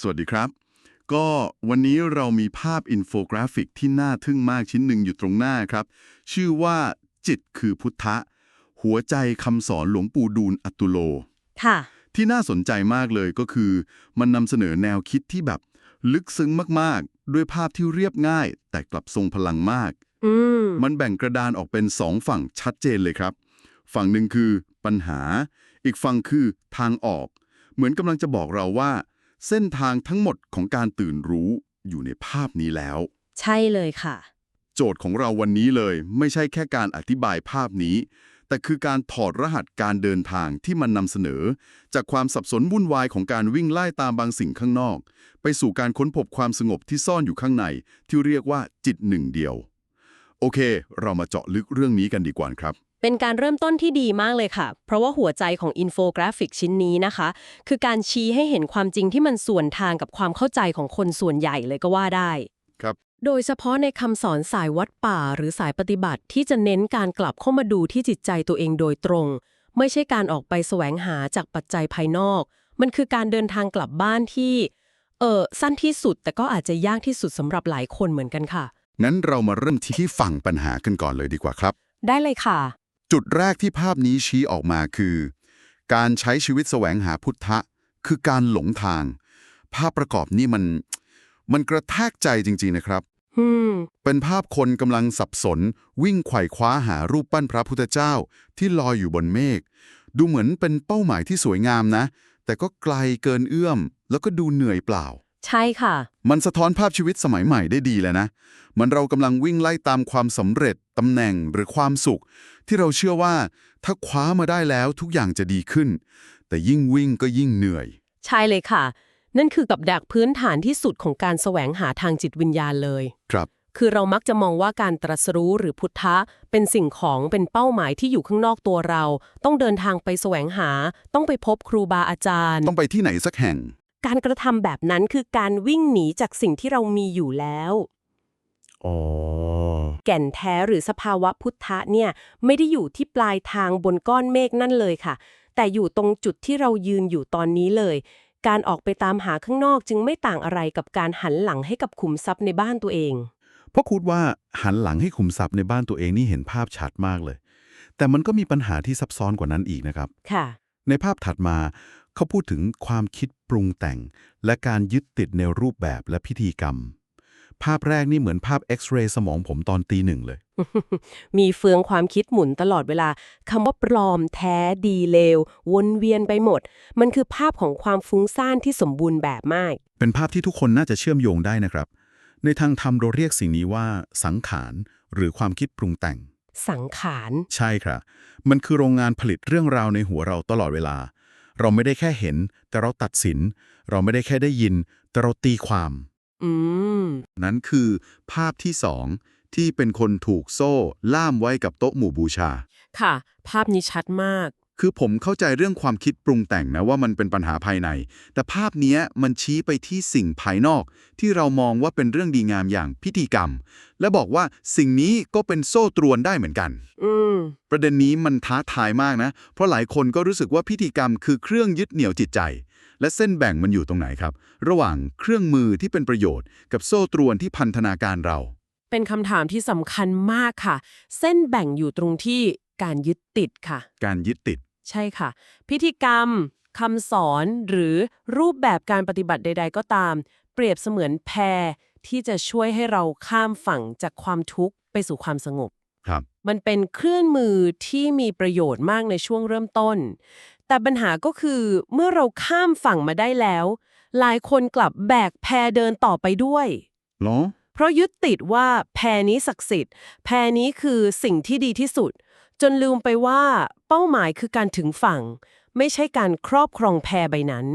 สวัสดีครับ ก็วันนี้เรามีภาพอินโฟกราฟิกที่น่าทึ่งมากชิ้นหนึ่งอยู่ตรงหน้าครับ ชื่อว่าจิตคือพุทธะ หัวใจคำสอนหลวงปู่ดูลอัตตุโล ค่ะ ที่น่าสนใจมากเลยก็คือ มันนำเสนอแนวคิดที่แบบ ลึกซึ้งมากๆ ด้วยภาพที่เรียบง่าย แต่กลับทรงพลังมาก อืม มันแบ่งกระดานออกเป็นสองฝั่งชัดเจนเลยครับ ฝั่งหนึ่งคือปัญหา อีกฝั่งคือทางออก เหมือนกำลังจะบอกเราว่า เส้นทางทั้งหมดของการตื่นรู้อยู่ในภาพนี้แล้ว ใช่เลยค่ะ โจทย์ของเราวันนี้เลยไม่ใช่แค่การอธิบายภาพนี้ แต่คือการถอดรหัสการเดินทางที่มันนำเสนอ จากความสับสนวุ่นวายของการวิ่งไล่ตามบางสิ่งข้างนอก ไปสู่การค้นพบความสงบที่ซ่อนอยู่ข้างใน ที่เรียกว่าจิตหนึ่งเดียว โอเค เรามาเจาะลึกเรื่องนี้กันดีกว่าครับ เป็นการเริ่มต้นที่ดีมากเลยค่ะ เพราะว่าหัวใจของอินโฟกราฟิกชิ้นนี้นะคะ คือการชี้ให้เห็นความจริงที่มันส่วนทางกับความเข้าใจของคนส่วนใหญ่เลยก็ว่าได้ ครับ โดยเฉพาะในคำสอนสายวัดป่าหรือสายปฏิบัติที่จะเน้นการกลับเข้ามาดูที่จิตใจตัวเองโดยตรง ไม่ใช่การออกไปแสวงหาจากปัจจัยภายนอก มันคือการเดินทางกลับบ้านที่ เออสั้นที่สุดแต่ก็อาจจะยากที่สุดสำหรับหลายคนเหมือนกันค่ะงั้นเรามาเริ่มที่ฝั่งปัญหากันก่อนเลยดีกว่าครับ ได้เลยค่ะ จุดแรกที่ภาพนี้ชี้ออกมาคือ การใช้ชีวิตแสวงหาพุทธะ คือการหลงทาง ภาพประกอบนี่มัน มันกระแทกใจจริง ๆนะครับอืมเป็นภาพคนกำลังสับสน วิ่งไขว่คว้าหารูปปั้นพระพุทธเจ้าที่ลอยอยู่บนเมฆดูเหมือนเป็นเป้าหมายที่สวยงามนะ แต่ก็ไกลเกินเอื้อม แล้วก็ดูเหนื่อยเปล่า ใช่ค่ะ มันสะท้อนภาพชีวิตสมัยใหม่ได้ดีเลยนะ มันเรากำลังวิ่งไล่ตามความสำเร็จตำแหน่งหรือความสุข ที่เราเชื่อว่าถ้าคว้ามาได้แล้วทุกอย่างจะดีขึ้น แต่ยิ่งวิ่งก็ยิ่งเหนื่อย ใช่เลยค่ะ นั่นคือกับดักพื้นฐานที่สุดของการแสวงหาทางจิตวิญญาณเลย ครับ คือเรามักจะมองว่าการตรัสรู้หรือพุทธะ เป็นสิ่งของเป็นเป้าหมายที่อยู่ข้างนอกตัวเรา ต้องเดินทางไปแสวงหา ต้องไปพบครูบาอาจารย์ ต้องไปที่ไหนสักแห่ง การกระทำแบบนั้นคือการวิ่งหนีจากสิ่งที่เรามีอยู่แล้วอ๋อแก่นแท้หรือสภาวะพุทธะเนี่ย ไม่ได้อยู่ที่ปลายทางบนก้อนเมฆนั่นเลยค่ะ แต่อยู่ตรงจุดที่เรายืนอยู่ตอนนี้เลย การออกไปตามหาข้างนอกจึงไม่ต่างอะไรกับการหันหลังให้กับขุมทรัพย์ในบ้านตัวเองเพราะคูดว่าหันหลังให้ขุมทรัพย์ในบ้านตัวเองนี่เห็นภาพชัดมากเลย แต่มันก็มีปัญหาที่ซับซ้อนกว่านั้นอีกนะครับ ค่ะ ในภาพถัดมา เขาพูดถึงความคิดปรุงแต่ง และการยึดติดในรูปแบบและพิธีกรรม ภาพแรกนี่เหมือนภาพเอ็กซเรย์สมองผมตอนตีหนึ่งเลย มีเฟืองความคิดหมุนตลอดเวลาคำว่าปลอมแท้ดีเลว วนเวียนไปหมด มันคือภาพของความฟุ้งซ่านที่สมบูรณ์แบบมาก เป็นภาพที่ทุกคนน่าจะเชื่อมโยงได้นะครับ ในทางธรรมเราเรียกสิ่งนี้ว่า สังขารหรือความคิดปรุงแต่ง สังขาร ใช่ครับ มันคือโรงงานผลิตเรื่องราวในหัวเราตลอดเวลา เราไม่ได้แค่เห็น แต่เราตัดสิน เราไม่ได้แค่ได้ยิน แต่เราตีความ อืม นั้นคือภาพที่สองที่เป็นคนถูกโซ่ล่ามไว้กับโต๊ะหมู่บูชา ค่ะ ภาพนี้ชัดมาก คือผมเข้าใจเรื่องความคิดปรุงแต่งนะว่ามันเป็นปัญหาภายใน แต่ภาพเนี้ยมันชี้ไปที่สิ่งภายนอก ที่เรามองว่าเป็นเรื่องดีงามอย่างพิธีกรรม และบอกว่าสิ่งนี้ก็เป็นโซ่ตรวนได้เหมือนกันอืมประเด็นนี้มันท้าทายมากนะ เพราะหลายคนก็รู้สึกว่าพิธีกรรมคือเครื่องยึดเหนี่ยวจิตใจ และเส้นแบ่งมันอยู่ตรงไหนครับ ระหว่างเครื่องมือที่เป็นประโยชน์ กับโซ่ตรวนที่พันธนาการเรา เป็นคำถามที่สำคัญมากค่ะ เส้นแบ่งอยู่ตรงที่การยึดติดค่ะ การยึดติด ใช่ค่ะ พิธีกรรมคำสอนหรือรูปแบบการปฏิบัติใด ๆ ก็ตาม เปรียบเสมือนแพที่จะช่วยให้เราข้ามฝั่งจากความทุกข์ไปสู่ความสงบ ครับ มันเป็นเครื่องมือที่มีประโยชน์มากในช่วงเริ่มต้น แต่ปัญหาก็คือเมื่อเราข้ามฝั่งมาได้แล้ว หลายคนกลับแบกแพเดินต่อไปด้วย เหรอ เพราะยึดติดว่าแพนี้ศักดิ์สิทธิ์ แพนี้คือสิ่งที่ดีที่สุด จนลืมไปว่าเป้าหมายคือการถึงฝั่ง ไม่ใช่การครอบครองแพใบนั้น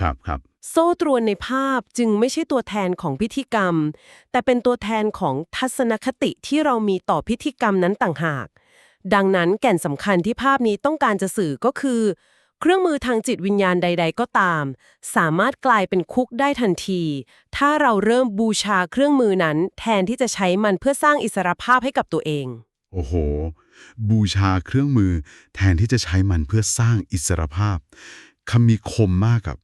ครับครับ โซ่ตรวนในภาพจึงไม่ใช่ตัวแทนของพิธีกรรม แต่เป็นตัวแทนของทัศนคติที่เรามีต่อพิธีกรรมนั้นต่างหาก ดังนั้นแก่นสำคัญที่ภาพนี้ต้องการจะสื่อก็คือ เครื่องมือทางจิตวิญญาณใด ๆ ก็ตาม สามารถกลายเป็นคุกได้ทันที ถ้าเราเริ่มบูชาเครื่องมือนั้น แทนที่จะใช้มันเพื่อสร้างอิสรภาพให้กับตัวเอง โอ้โห บูชาเครื่องมือแทนที่จะใช้มันเพื่อสร้างอิสรภาพคำมีคมมากครับ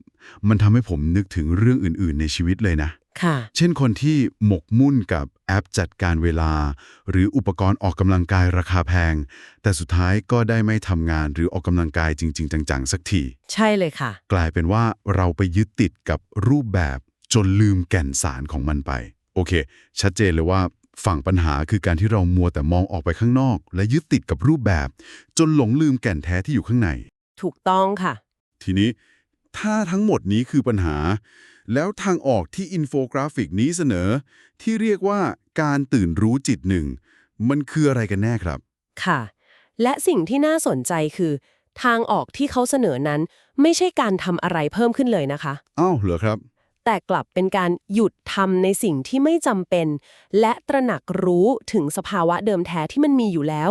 มันทำให้ผมนึกถึงเรื่องอื่นๆ ในชีวิตเลยนะ ค่ะ เช่นคนที่หมกมุ่นกับแอปจัดการเวลา หรืออุปกรณ์ออกกำลังกายราคาแพง แต่สุดท้ายก็ได้ไม่ทำงานหรือออกกำลังกายจริง ๆ จังๆ สักที ใช่เลยค่ะ กลายเป็นว่าเราไปยึดติดกับรูปแบบจนลืมแก่นสารของมันไป โอเค ชัดเจนเลยว่า ฝั่งปัญหาคือการที่เรามัวแต่มองออกไปข้างนอก และยึดติดกับรูปแบบ จนหลงลืมแก่นแท้ที่อยู่ข้างใน ถูกต้องค่ะ ทีนี้ถ้าทั้งหมดนี้คือปัญหา แล้วทางออกที่อินโฟกราฟิกนี้เสนอ ที่เรียกว่าการตื่นรู้จิตหนึ่ง มันคืออะไรกันแน่ครับ ค่ะ และสิ่งที่น่าสนใจคือ ทางออกที่เขาเสนอนั้น ไม่ใช่การทำอะไรเพิ่มขึ้นเลยนะคะ อ้าวเหรอครับ แต่กลับเป็นการหยุดทำในสิ่งที่ไม่จำเป็น และตระหนักรู้ถึงสภาวะเดิมแท้ที่มันมีอยู่แล้ว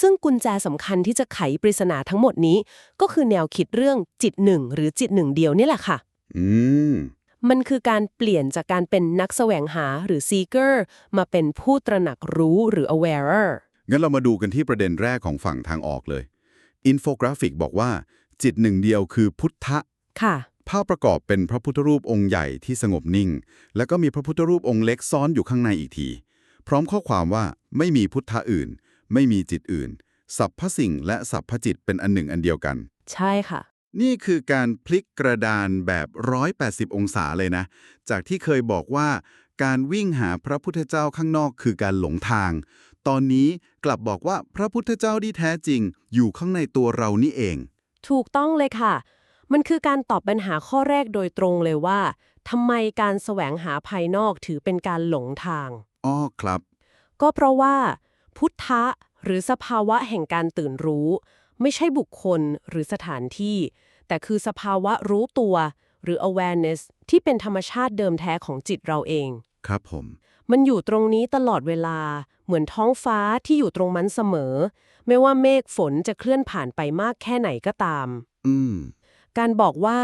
ซึ่งกุญแจสำคัญที่จะไขปริศนาทั้งหมดนี้ ก็คือแนวคิดเรื่องจิตหนึ่งหรือจิตหนึ่งเดียวนี่แหละค่ะ อืมมันคือการเปลี่ยนจากการเป็นนักแสวงหาหรือ seeker มาเป็นผู้ตระหนักรู้หรือ awarer งั้นเรามาดูกันที่ประเด็นแรกของฝั่งทางออกเลย อินโฟกราฟิกบอกว่า จิตหนึ่งเดียวคือพุทธะ ค่ะ ภาพประกอบเป็นพระพุทธรูปองค์ใหญ่ที่สงบนิ่ง แล้วก็มีพระพุทธรูปองค์เล็กซ้อนอยู่ข้างในอีกที พร้อมข้อความว่าไม่มีพุทธะอื่น ไม่มีจิตอื่น สัพพสิ่งและสัพพจิตเป็นอันหนึ่งอันเดียวกัน ใช่ค่ะ นี่คือการพลิกกระดานแบบ 180 องศาเลยนะ จากที่เคยบอกว่าการวิ่งหาพระพุทธเจ้าข้างนอกคือการหลงทาง ตอนนี้กลับบอกว่าพระพุทธเจ้าที่แท้จริง อยู่ข้างในตัวเรานี่เอง ถูกต้องเลยค่ะ มันคือการตอบปัญหาข้อแรกโดยตรงเลยว่าทำไมการแสวงหาภายนอกถือเป็นการหลงทาง อ้อครับ ก็เพราะว่า พุทธะหรือสภาวะแห่งการตื่นรู้ ไม่ใช่บุคคลหรือสถานที่ แต่คือสภาวะรู้ตัว หรือ awareness ที่เป็นธรรมชาติเดิมแท้ของจิตเราเอง ครับผม มันอยู่ตรงนี้ตลอดเวลา เหมือนท้องฟ้าที่อยู่ตรงมันเสมอ ไม่ว่าเมฆฝนจะเคลื่อนผ่านไปมากแค่ไหนก็ตาม อืม การบอกว่า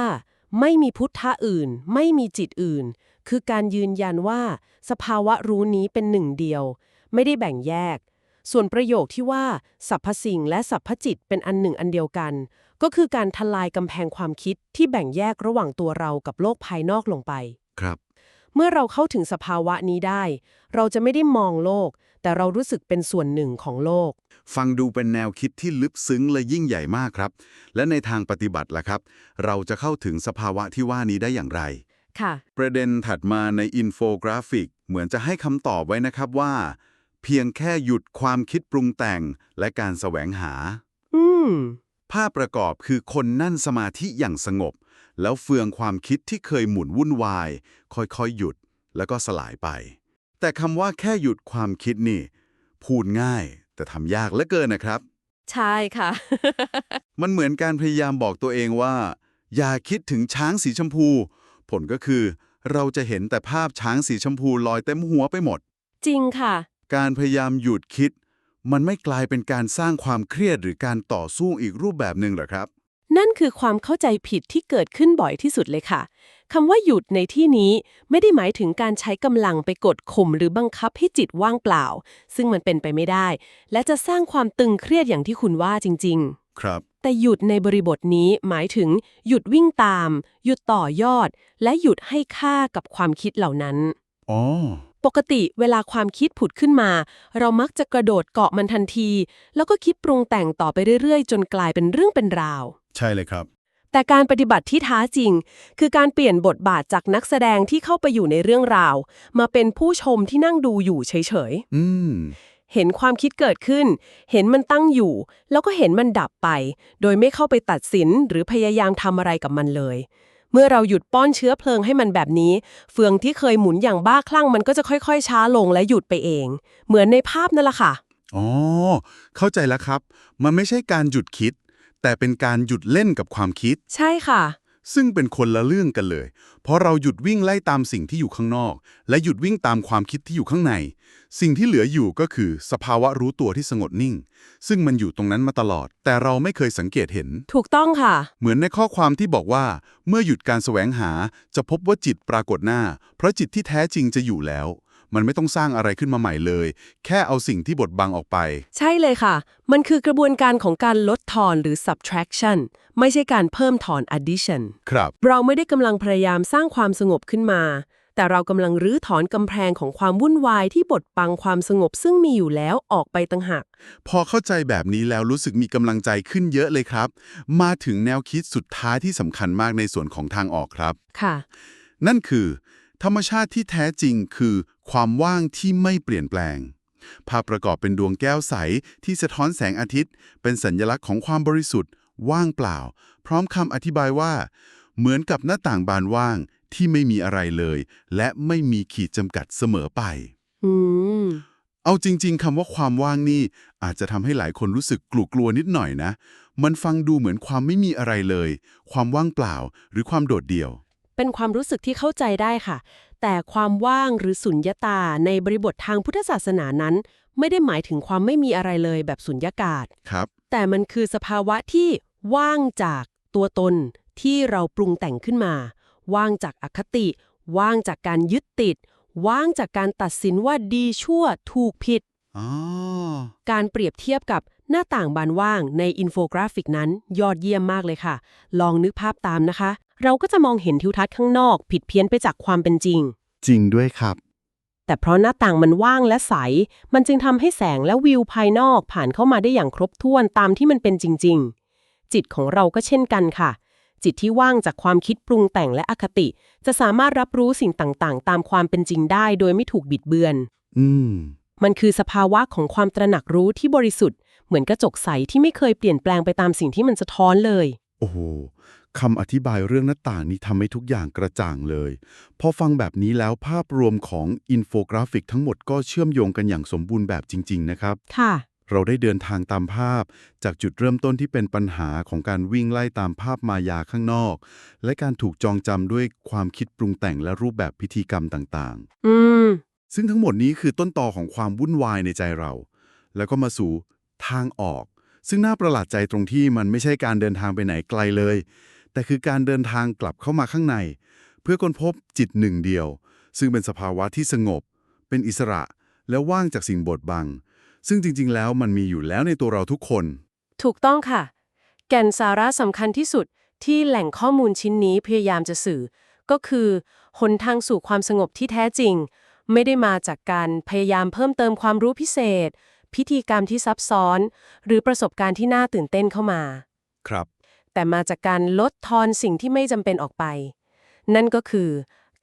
ไม่มีพุทธะอื่น ไม่มีจิตอื่น คือการยืนยันว่า สภาวะรู้นี้เป็นหนึ่งเดียว ไม่ได้แบ่งแยก ส่วนประโยคที่ว่าสรรพสิ่งและสรรพจิตเป็นอันหนึ่งอันเดียวกัน ก็คือการทลายกำแพงความคิดที่แบ่งแยกระหว่างตัวเรากับโลกภายนอกลงไป ครับ เมื่อเราเข้าถึงสภาวะนี้ได้ เราจะไม่ได้มองโลก แต่เรารู้สึกเป็นส่วนหนึ่งของโลก ฟังดูเป็นแนวคิดที่ลึกซึ้งและยิ่งใหญ่มากครับ และในทางปฏิบัติล่ะครับ เราจะเข้าถึงสภาวะที่ว่านี้ได้อย่างไร ค่ะ ประเด็นถัดมาในอินโฟกราฟิก เหมือนจะให้คำตอบไว้นะครับว่า เพียงแค่หยุดความคิดปรุงแต่งและการแสวงหา อืม ภาพประกอบคือคนนั่นสมาธิอย่างสงบ แล้วเฟืองความคิดที่เคยหมุนวุ่นวาย ค่อยๆหยุดแล้วก็สลายไป แต่คำว่าแค่หยุดความคิดนี่ พูดง่ายแต่ทำยากเหลือเกินนะครับ ใช่ค่ะ มันเหมือนการพยายามบอกตัวเองว่า อย่าคิดถึงช้างสีชมพู ผลก็คือ เราจะเห็นแต่ภาพช้างสีชมพูลอยเต็มหัวไปหมด จริงค่ะ การพยายามหยุดคิด มันไม่กลายเป็นการสร้างความเครียดหรือการต่อสู้อีกรูปแบบหนึ่งเหรอครับ นั่นคือความเข้าใจผิดที่เกิดขึ้นบ่อยที่สุดเลยค่ะคำว่าหยุดในที่นี้ไม่ได้หมายถึงการใช้กำลังไปกดข่มหรือบังคับให้จิตว่างเปล่า ซึ่งมันเป็นไปไม่ได้ และจะสร้างความตึงเครียดอย่างที่คุณว่าจริงครับๆแต่หยุดในบริบทนี้หมายถึงหยุดวิ่งตาม หยุดต่อยอด และหยุดให้ค่ากับความคิดเหล่านั้นอ๋อ ปกติเวลาความคิดผุดขึ้นมา เรามักจะกระโดดเกาะมันทันที แล้วก็คิดปรุงแต่งต่อไปเรื่อยๆ จนกลายเป็นเรื่องเป็นราว ใช่เลยครับ แต่การปฏิบัติที่ท้าจริง คือการเปลี่ยนบทบาทจากนักแสดงที่เข้าไปอยู่ในเรื่องราว มาเป็นผู้ชมที่นั่งดูอยู่เฉยอืมๆเห็นความคิดเกิดขึ้น เห็นมันตั้งอยู่ แล้วก็เห็นมันดับไป โดยไม่เข้าไปตัดสินหรือพยายามทำอะไรกับมันเลย เมื่อเราหยุดป้อนเชื้อเพลิงให้มันแบบนี้ เฟืองที่เคยหมุนอย่างบ้าคลั่งมันก็จะค่อยๆ ช้าลงและหยุดไปเอง เหมือนในภาพนั่นแหละค่ะ อ๋อ เข้าใจแล้วครับ มันไม่ใช่การหยุดคิด แต่เป็นการหยุดเล่นกับความคิด ใช่ค่ะ ซึ่งเป็นคนละเรื่องกันเลย เพราะเราหยุดวิ่งไล่ตามสิ่งที่อยู่ข้างนอก และหยุดวิ่งตามความคิดที่อยู่ข้างใน สิ่งที่เหลืออยู่ก็คือสภาวะรู้ตัวที่สงบนิ่ง ซึ่งมันอยู่ตรงนั้นมาตลอด แต่เราไม่เคยสังเกตเห็น ถูกต้องค่ะ เหมือนในข้อความที่บอกว่า เมื่อหยุดการแสวงหาจะพบว่าจิตปรากฏหน้า เพราะจิตที่แท้จริงจะอยู่แล้ว มันไม่ต้องสร้างอะไรขึ้นมาใหม่เลย แค่เอาสิ่งที่บดบังออกไป ใช่เลยค่ะ มันคือกระบวนการของการลดทอนหรือ subtraction ไม่ใช่การเพิ่มถอน addition ครับ เราไม่ได้กำลังพยายามสร้างความสงบขึ้นมา แต่เรากำลังรื้อถอนกำแพงของความวุ่นวายที่บดบังความสงบซึ่งมีอยู่แล้วออกไปต่างหาก พอเข้าใจแบบนี้แล้วรู้สึกมีกำลังใจขึ้นเยอะเลยครับ มาถึงแนวคิดสุดท้ายที่สำคัญมากในส่วนของทางออกครับ ค่ะ นั่นคือ ธรรมชาติที่แท้จริงคือ ความว่างที่ไม่เปลี่ยนแปลง ภาพประกอบเป็นดวงแก้วใสที่สะท้อนแสงอาทิตย์ เป็นสัญลักษณ์ของความบริสุทธิ์ ว่างเปล่า พร้อมคำอธิบายว่า เหมือนกับหน้าต่างบานว่างที่ไม่มีอะไรเลย และไม่มีขีดจำกัดเสมอไปอืมเอาจริง ๆคำว่าความว่างนี่ อาจจะทำให้หลายคนรู้สึกกลัวๆนิดหน่อยนะ มันฟังดูเหมือนความไม่มีอะไรเลย ความว่างเปล่า หรือความโดดเดี่ยว เป็นความรู้สึกที่เข้าใจได้ค่ะ แต่ความว่างหรือสุญญตาในบริบททางพุทธศาสนานั้น ไม่ได้หมายถึงความไม่มีอะไรเลยแบบสุญญากาศ ครับ แต่มันคือสภาวะที่ว่างจากตัวตนที่เราปรุงแต่งขึ้นมา ว่างจากอคติ ว่างจากการยึดติด ว่างจากการตัดสินว่าดีชั่วถูกผิดอ๋อการเปรียบเทียบกับหน้าต่างบานว่างในอินโฟกราฟิกนั้นยอดเยี่ยมมากเลยค่ะ ลองนึกภาพตามนะคะ เราก็จะมองเห็นทิวทัศน์ข้างนอก ผิดเพี้ยนไปจากความเป็นจริง จริงด้วยครับ แต่เพราะหน้าต่างมันว่างและใส มันจึงทำให้แสงและวิวภายนอกผ่านเข้ามาได้อย่างครบถ้วนตามที่มันเป็นจริง ๆ จิตของเราก็เช่นกันค่ะ จิตที่ว่างจากความคิดปรุงแต่งและอคติ จะสามารถรับรู้สิ่งต่างๆ ตามความเป็นจริงได้ โดยไม่ถูกบิดเบือน อืม มันคือสภาวะของความตระหนักรู้ที่บริสุทธิ์ เหมือนกระจกใสที่ไม่เคยเปลี่ยนแปลงไปตามสิ่งที่มันสะท้อนเลย โอ้โห คำอธิบายเรื่องหน้าต่างนี้ทำให้ทุกอย่างกระจ่างเลย พอฟังแบบนี้แล้วภาพรวมของอินโฟกราฟิกทั้งหมดก็เชื่อมโยงกันอย่างสมบูรณ์แบบจริง ๆ นะครับ ค่ะ เราได้เดินทางตามภาพ จากจุดเริ่มต้นที่เป็นปัญหาของการวิ่งไล่ตามภาพมายาข้างนอก และการถูกจองจำด้วยความคิดปรุงแต่งและรูปแบบพิธีกรรมต่างอืม ๆ ซึ่งทั้งหมดนี้คือต้นตอของความวุ่นวายในใจเรา แล้วก็มาสู่ทางออก ซึ่งน่าประหลาดใจตรงที่มันไม่ใช่การเดินทางไปไหนไกลเลย แต่คือการเดินทางกลับเข้ามาข้างใน เพื่อค้นพบจิตหนึ่งเดียว ซึ่งเป็นสภาวะที่สงบ เป็นอิสระและว่างจากสิ่งบดบัง ซึ่งจริง ๆ แล้วมันมีอยู่แล้วในตัวเราทุกคน ถูกต้องค่ะ แก่นสาระสำคัญที่สุดที่แหล่งข้อมูลชิ้นนี้พยายามจะสื่อ ก็คือหนทางสู่ความสงบที่แท้จริง ไม่ได้มาจากการพยายามเพิ่มเติมความรู้พิเศษ พิธีกรรมที่ซับซ้อน หรือประสบการณ์ที่น่าตื่นเต้นเข้ามา ครับ แต่มาจากการลดทอนสิ่งที่ไม่จำเป็นออกไป นั่นก็คือ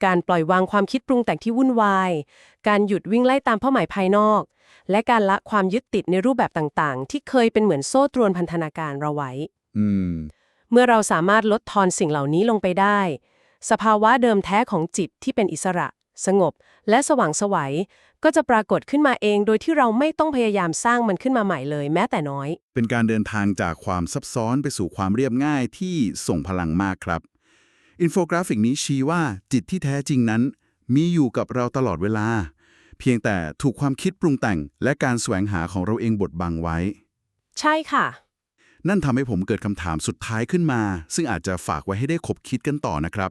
การปล่อยวางความคิดปรุงแต่งที่วุ่นวาย การหยุดวิ่งไล่ตามเป้าหมายภายนอก และการละความยึดติดในรูปแบบต่างๆ ที่เคยเป็นเหมือนโซ่ตรวนพันธนาการเราไว้ อืม เมื่อเราสามารถลดทอนสิ่งเหล่านี้ลงไปได้ สภาวะเดิมแท้ของจิตที่เป็นอิสระ สงบ และสว่างไสวัย ก็จะปรากฏขึ้นมาเองโดยที่เราไม่ต้องพยายามสร้างมันขึ้นมาใหม่เลย แม้แต่น้อย เป็นการเดินทางจากความซับซ้อนไปสู่ความเรียบง่ายที่ส่งพลังมากครับ อินโฟกราฟิกนี้ชี้ว่าจิตที่แท้จริงนั้น มีอยู่กับเราตลอดเวลา เพียงแต่ถูกความคิดปรุงแต่ง และการแสวงหาของเราเองบดบังไว้ ใช่ค่ะ นั่นทำให้ผมเกิดคำถามสุดท้ายขึ้นมา ซึ่งอาจจะฝากไว้ให้ได้คบคิดกันต่อนะครับ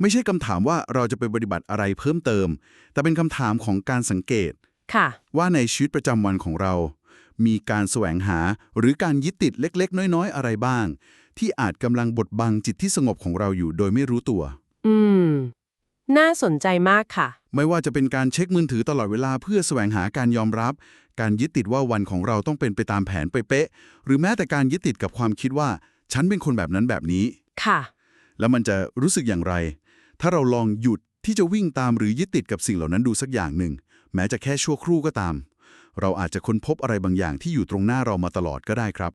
ไม่ใช่คำถามว่าเราจะไปปฏิบัติอะไรเพิ่มเติม แต่เป็นคำถามของการสังเกตค่ะ ว่าในชีวิตประจำวันของเรา มีการแสวงหาหรือการยึดติดเล็ก ๆ น้อย ๆ อะไรบ้าง ที่อาจกำลังบดบังจิตที่สงบของเราอยู่โดยไม่รู้ตัว อืม น่าสนใจมากค่ะ ไม่ว่าจะเป็นการเช็คมือถือตลอดเวลาเพื่อแสวงหาการยอมรับ การยึดติดว่าวันของเราต้องเป็นไปตามแผนเป๊ะๆหรือแม้แต่การยึดติดกับความคิดว่า ฉันเป็นคนแบบนั้นแบบนี้ ค่ะ แล้วมันจะรู้สึกอย่างไร ถ้าเราลองหยุดที่จะวิ่งตามหรือยึดติดกับสิ่งเหล่านั้นดูสักอย่างหนึ่ง แม้จะแค่ชั่วครู่ก็ตาม เราอาจจะค้นพบอะไรบางอย่างที่อยู่ตรงหน้าเรามาตลอดก็ได้ครับ